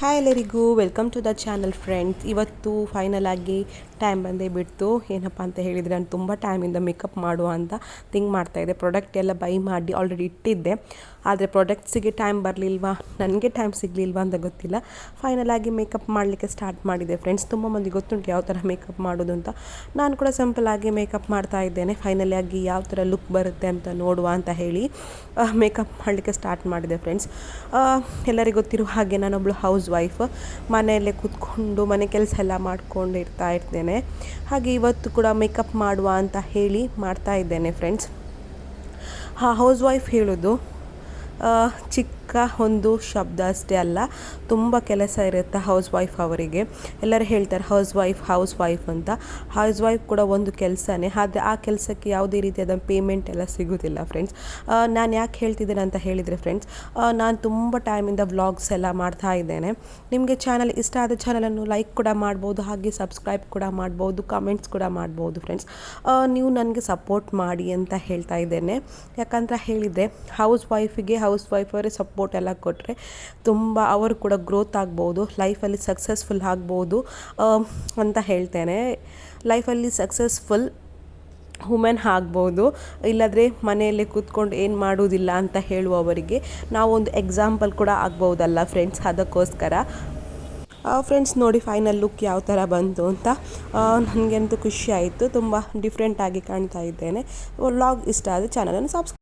Hi ಎಲ್ಲರಿಗೂ welcome to the channel friends ಇವತ್ತು final ಆಗಿ ಟೈಮ್ ಬಂದೇ ಬಿಡ್ತು. ಏನಪ್ಪ ಅಂತ ಹೇಳಿದರೆ, ನಾನು ತುಂಬ ಟೈಮಿಂದ ಮೇಕಪ್ ಮಾಡುವ ಅಂತ ಥಿಂಕ್ ಮಾಡ್ತಾಯಿದ್ದೆ ಪ್ರಾಡಕ್ಟ್ ಎಲ್ಲ ಬೈ ಮಾಡಿ ಆಲ್ರೆಡಿ ಇಟ್ಟಿದ್ದೆ. ಆದರೆ ಪ್ರಾಡಕ್ಟ್ಸಿಗೆ ಟೈಮ್ ಬರಲಿಲ್ವಾ? ನನಗೆ ಟೈಮ್ ಸಿಗಲಿಲ್ವಾ ಅಂತ ಗೊತ್ತಿಲ್ಲ. ಫೈನಲ್ ಆಗಿ ಮೇಕಪ್ ಮಾಡಲಿಕ್ಕೆ ಸ್ಟಾರ್ಟ್ ಮಾಡಿದೆ ಫ್ರೆಂಡ್ಸ್ ತುಂಬ ಮಂದಿ ಗೊತ್ತುಂಟು ಯಾವ ಥರ ಮೇಕಪ್ ಮಾಡೋದು ಅಂತ. ನಾನು ಕೂಡ ಸಿಂಪಲ್ ಆಗಿ ಮೇಕಪ್ ಮಾಡ್ತಾ ಇದ್ದೇನೆ. ಫೈನಲ್ ಆಗಿ ಯಾವ ಥರ ಲುಕ್ ಬರುತ್ತೆ ಅಂತ ನೋಡುವ ಅಂತ ಹೇಳಿ ಮೇಕಪ್ ಮಾಡಲಿಕ್ಕೆ ಸ್ಟಾರ್ಟ್ ಮಾಡಿದೆ ಫ್ರೆಂಡ್ಸ್ ಎಲ್ಲರಿಗೂ ಗೊತ್ತಿರುವ ಹಾಗೆ ನಾನೊಬ್ಳು ಹೌಸ್ ವೈಫ್ ಮನೆಯಲ್ಲೇ ಕೂತ್ಕೊಂಡು ಮನೆ ಕೆಲಸ ಎಲ್ಲ ಮಾಡ್ಕೊಂಡು ಇರ್ತಾ ಇರ್ತೇನೆ. ಹಾಗೆ ಇವತ್ತು ಕೂಡ ಮೇಕಪ್ ಮಾಡುವ ಅಂತ ಹೇಳಿ ಮಾಡ್ತಾ ಇದ್ದೇನೆ ಫ್ರೆಂಡ್ಸ್ ಹಾ ಹೌಸ್ ವೈಫ್ ಹೇಳೋದು ಆ, ಒಂದು ಶಬ್ದ ಅಷ್ಟೇ ಅಲ್ಲ, ತುಂಬ ಕೆಲಸ ಇರುತ್ತೆ ಹೌಸ್ ವೈಫ್ ಅವರಿಗೆ. ಎಲ್ಲರೂ ಹೇಳ್ತಾರೆ ಹೌಸ್ ವೈಫ್ ಹೌಸ್ ವೈಫ್ ಅಂತ. ಹೌಸ್ ವೈಫ್ ಕೂಡ ಒಂದು ಕೆಲಸನೇ, ಆದರೆ ಆ ಕೆಲಸಕ್ಕೆ ಯಾವುದೇ ರೀತಿಯಾದ ಪೇಮೆಂಟ್ ಎಲ್ಲ ಸಿಗೋದಿಲ್ಲ ಫ್ರೆಂಡ್ಸ್ ನಾನು ಯಾಕೆ ಹೇಳ್ತಿದ್ದೇನೆ ಅಂತ ಹೇಳಿದರೆ ಫ್ರೆಂಡ್ಸ್ ನಾನು ತುಂಬ ಟೈಮಿಂದ ವ್ಲಾಗ್ಸ್ ಎಲ್ಲ ಮಾಡ್ತಾ ಇದ್ದೇನೆ. ನಿಮಗೆ ಚಾನಲ್ ಇಷ್ಟ ಆದ ಚಾನಲನ್ನು ಲೈಕ್ ಕೂಡ ಮಾಡ್ಬೋದು, ಹಾಗೆ ಸಬ್ಸ್ಕ್ರೈಬ್ ಕೂಡ ಮಾಡ್ಬೋದು ಕಮೆಂಟ್ಸ್ ಕೂಡ ಮಾಡ್ಬೋದು ಫ್ರೆಂಡ್ಸ್ ನೀವು ನನಗೆ ಸಪೋರ್ಟ್ ಮಾಡಿ ಅಂತ ಹೇಳ್ತಾ ಇದ್ದೇನೆ. ಯಾಕಂತ ಹೇಳಿದರೆ ಹೌಸ್ ವೈಫಿಗೆ ಹೌಸ್ ವೈಫ್ ಅವರೇ ಸಪೋರ್ಟ್ ಎಲ್ಲ ಕೊಟ್ಟರೆ ತುಂಬ ಅವರು ಕೂಡ ಗ್ರೋತ್ ಆಗ್ಬೋದು ಲೈಫಲ್ಲಿ ಸಕ್ಸಸ್ಫುಲ್ ಆಗ್ಬೋದು ಅಂತ ಹೇಳ್ತೇನೆ. ಲೈಫಲ್ಲಿ ಸಕ್ಸಸ್ಫುಲ್ ವುಮೆನ್ ಆಗ್ಬೋದು, ಇಲ್ಲದ್ರೆ ಮನೆಯಲ್ಲೇ ಕೂತ್ಕೊಂಡು ಏನು ಮಾಡೋದಿಲ್ಲ ಅಂತ ಹೇಳುವವರಿಗೆ ನಾವೊಂದು ಎಕ್ಸಾಂಪಲ್ ಕೂಡ ಆಗ್ಬೋದಲ್ಲ ಫ್ರೆಂಡ್ಸ್ ಅದಕ್ಕೋಸ್ಕರ. ಫ್ರೆಂಡ್ಸ್ ನೋಡಿ ಫೈನಲ್ ಲುಕ್ ಯಾವ ಥರ ಬಂತು ಅಂತ. ನನಗಂತೂ ಖುಷಿ ಆಯಿತು, ತುಂಬ ಡಿಫ್ರೆಂಟಾಗಿ ಕಾಣ್ತಾ ಇದ್ದೇನೆ. ವ್ಲಾಗ್ ಇಷ್ಟ ಆದರೆ ಚಾನಲನ್ನು ಸಬ್ಸ್ಕ್ರೈಬ್